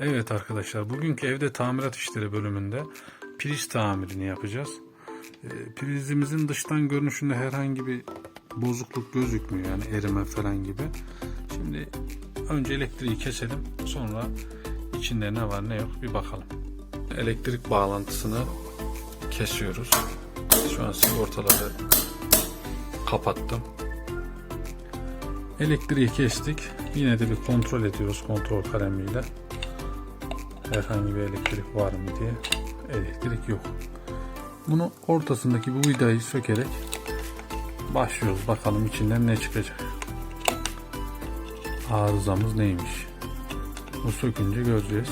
Evet arkadaşlar bugünkü evde tamirat işleri bölümünde priz tamirini yapacağız. Ee, Prizimizin dıştan görünüşünde herhangi bir bozukluk gözükmüyor yani erime falan gibi. Şimdi önce elektriği keselim sonra içinde ne var ne yok bir bakalım. Elektrik bağlantısını kesiyoruz. Şu an sigortaları kapattım. Elektriği kestik. Yine de bir kontrol ediyoruz kontrol kalemiyle herhangi bir elektrik var mı diye elektrik yok. Bunu ortasındaki bu vidayı sökerek başlıyoruz. Bakalım içinden ne çıkacak. Arızamız neymiş? Bu sökünce göreceğiz.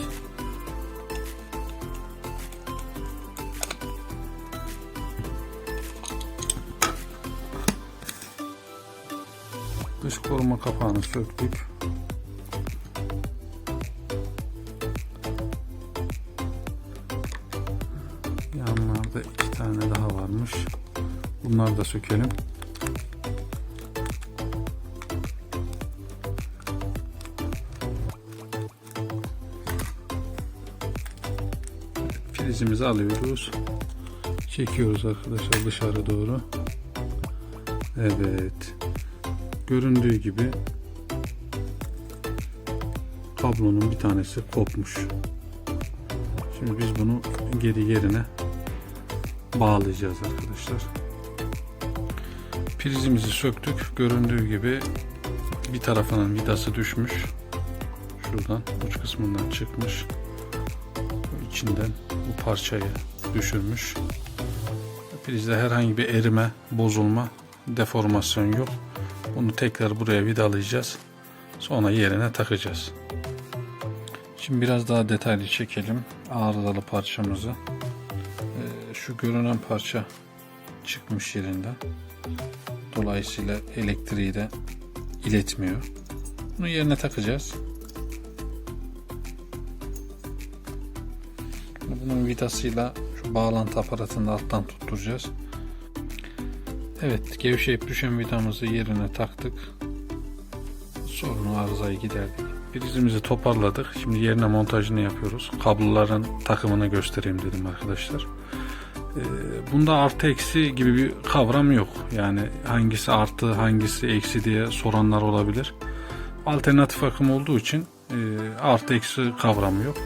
Dış koruma kapağını söktük. Yanlarda iki tane daha varmış. Bunları da sökelim. Prizimizi alıyoruz. Çekiyoruz arkadaşlar dışarı doğru. Evet. Göründüğü gibi kablonun bir tanesi kopmuş. Şimdi biz bunu geri yerine bağlayacağız arkadaşlar. Prizimizi söktük. Göründüğü gibi bir tarafının vidası düşmüş. Şuradan uç kısmından çıkmış. İçinden bu parçayı düşürmüş. Prizde herhangi bir erime, bozulma, deformasyon yok. Bunu tekrar buraya vidalayacağız. Sonra yerine takacağız. Şimdi biraz daha detaylı çekelim arızalı parçamızı. Şu görünen parça çıkmış yerinden. Dolayısıyla elektriği de iletmiyor. Bunu yerine takacağız. Bunun vidasıyla şu bağlantı aparatını alttan tutturacağız. Evet, gevşeyip düşen vidamızı yerine taktık. Sorunu arızayı giderdik. Prizimizi toparladık. Şimdi yerine montajını yapıyoruz. Kabloların takımını göstereyim dedim arkadaşlar. Ee, Bunda artı eksi gibi bir kavram yok. Yani hangisi artı hangisi eksi diye soranlar olabilir. Alternatif akım olduğu için e, artı eksi kavramı yok.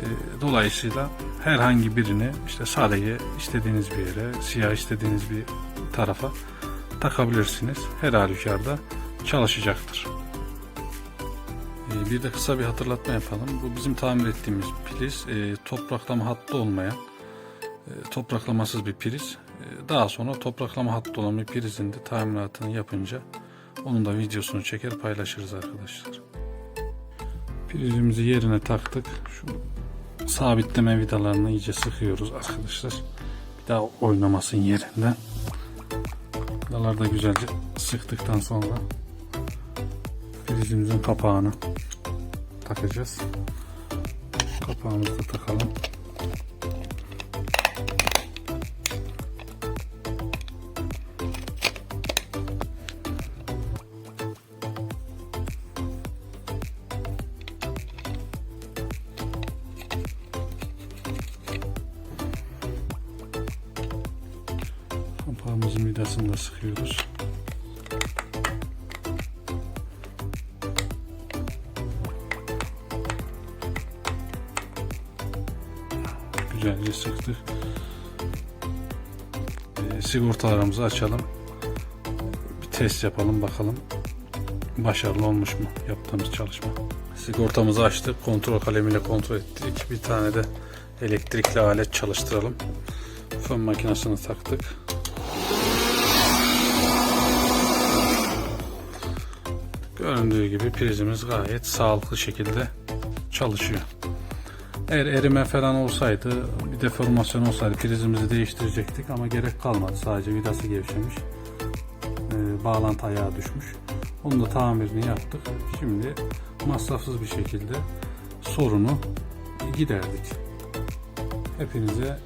E, Dolayısıyla herhangi birini işte sadece istediğiniz bir yere, siyah istediğiniz bir tarafa takabilirsiniz. Her halükarda çalışacaktır. Ee, Bir de kısa bir hatırlatma yapalım. Bu bizim tamir ettiğimiz priz e, topraklama hattı olmayan e, topraklamasız bir priz. E, Daha sonra topraklama hattı olan bir prizin de tamiratını yapınca onun da videosunu çeker paylaşırız arkadaşlar. Prizimizi yerine taktık. Şu sabitleme vidalarını iyice sıkıyoruz arkadaşlar. Bir daha oynamasın yerinden. Vidaları da güzelce sıktıktan sonra prizimizin kapağını takacağız. Kapağımızı takalım. Kapağımızın vidasını da sıkıyoruz. Güzelce sıktık. Ee, sigortalarımızı açalım. Bir test yapalım bakalım. Başarılı olmuş mu yaptığımız çalışma. Sigortamızı açtık. Kontrol kalemiyle kontrol ettik. Bir tane de elektrikli alet çalıştıralım. Fön makinesini taktık. Göründüğü gibi prizimiz gayet sağlıklı şekilde çalışıyor. Eğer erime falan olsaydı, bir deformasyon olsaydı prizimizi değiştirecektik ama gerek kalmadı. Sadece vidası gevşemiş. Ee, bağlantı ayağı düşmüş. Onun da tamirini yaptık. Şimdi masrafsız bir şekilde sorunu giderdik. Hepinize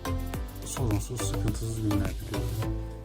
sorunsuz, sıkıntısız günler diliyorum.